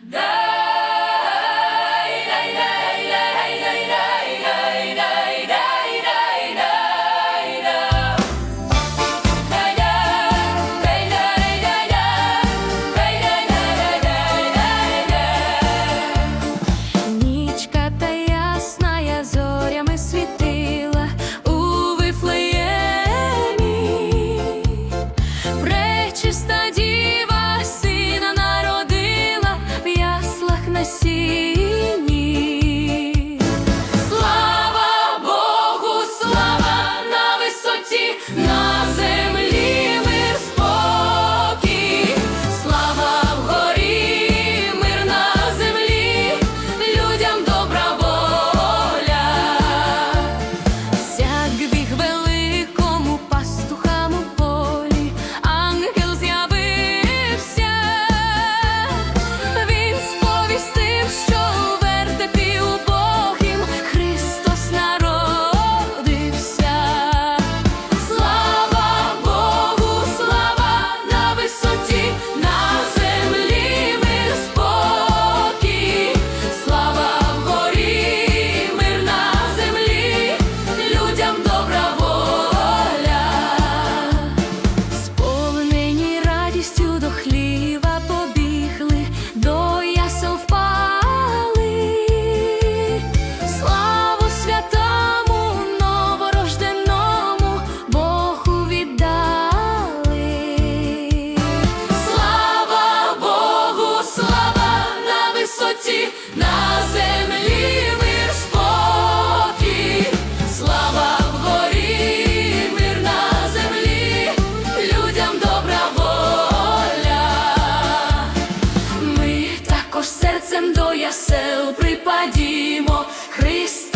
The на землі радістю Серцем до ясел припадімо, вітаємо.